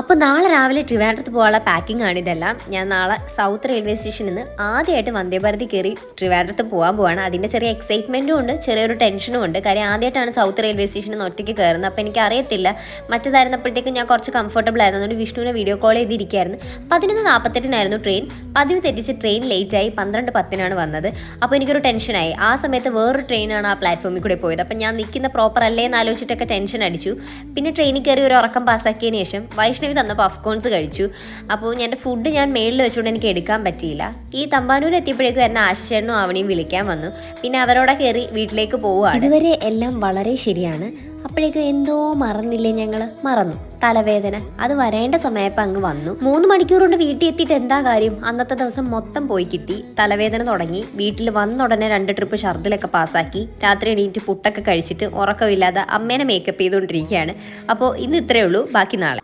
അപ്പോൾ നാളെ രാവിലെ ട്രിവാൻഡ്രത്ത് പോകാനുള്ള പാക്കിംഗ് ആണ് ഇതെല്ലാം. ഞാൻ നാളെ സൗത്ത് റെയിൽവേ സ്റ്റേഷനിൽ നിന്ന് ആദ്യമായിട്ട് വന്ദേ ഭാരതി കയറി ട്രിവാൻഡ്രത്ത് പോകാൻ പോവാണ്. അതിന്റെ ചെറിയ എക്സൈറ്റ്മെന്റും ഉണ്ട് ചെറിയൊരു ടെൻഷനും ഉണ്ട്. കാര്യം ആദ്യമായിട്ടാണ് സൗത്ത് റെയിൽവേ സ്റ്റേഷനിൽ നിന്ന് ഒറ്റയ്ക്ക് കയറുന്നത് അപ്പോൾ എനിക്ക് അറിയത്തില്ല. മറ്റേതായിരുന്നപ്പോഴത്തേക്കും ഞാൻ കുറച്ച് കംഫർട്ടബിൾ ആയിരുന്നു. അതുകൊണ്ട് വിഷ്ണുവിനെ വീഡിയോ കോൾ ചെയ്തിരിക്കുകയായിരുന്നു. പതിനൊന്ന് നാൽപ്പത്തെട്ടിനായിരുന്നു ട്രെയിൻ പതിവ് തെറ്റിച്ച് ട്രെയിൻ ലേറ്റായി പന്ത്രണ്ട് പത്തിനാണ് വന്നത്. അപ്പോൾ എനിക്കൊരു ടെൻഷനായി ആ സമയത്ത് വേറൊരു ട്രെയിനാണ് ആ പ്ലാറ്റ്ഫോമിൽ കൂടെ പോയത്. അപ്പോൾ ഞാൻ നിൽക്കുന്ന പ്രോപ്പർ അല്ലേ എന്ന് ആലോചിച്ചിട്ടൊക്കെ ടെൻഷൻ അടിച്ചു. പിന്നെ ട്രെയിനിൽ കയറി ഒരു ഉറക്കം പാസ്സാക്കിയതിന് ശേഷം വൈഷ്ണവി തന്ന പഫ്കോൺസ് കഴിച്ചു. അപ്പോൾ എന്റെ ഫുഡ് ഞാൻ മേളിൽ വെച്ചുകൊണ്ട് എനിക്ക് എടുക്കാൻ പറ്റിയില്ല. ഈ തമ്പാനൂർ എത്തിയപ്പോഴേക്കും എന്നെ ആശിച്ചേട്ടനും അവനെയും വിളിക്കാൻ വന്നു. പിന്നെ അവരോടെ കയറി വീട്ടിലേക്ക് പോവുകയാണ് ഇതുവരെ എല്ലാം വളരെ ശരിയാണ്. അപ്പോഴേക്കും എന്തോ മറന്നില്ലേ ഞങ്ങൾ മറന്നു. തലവേദന. അത് വരേണ്ട സമയപ്പം അങ്ങ് വന്നു. മൂന്ന് മണിക്കൂർ കൊണ്ട് വീട്ടിൽ എത്തിയിട്ട് എന്താ കാര്യം? അന്നത്തെ ദിവസം മൊത്തം പോയി കിട്ടി. തലവേദന തുടങ്ങി. വീട്ടിൽ വന്ന ഉടനെ രണ്ട് ട്രിപ്പ് ഷർദിലൊക്കെ പാസ്സാക്കി. രാത്രി എണീറ്റ് പുട്ടൊക്കെ കഴിച്ചിട്ട് ഉറക്കമില്ലാതെ അമ്മേനെ മേക്കപ്പ് ചെയ്തുകൊണ്ടിരിക്കുകയാണ് അപ്പോൾ ഇന്ന് ഇത്രയേ ഉള്ളൂ. ബാക്കി നാളെ.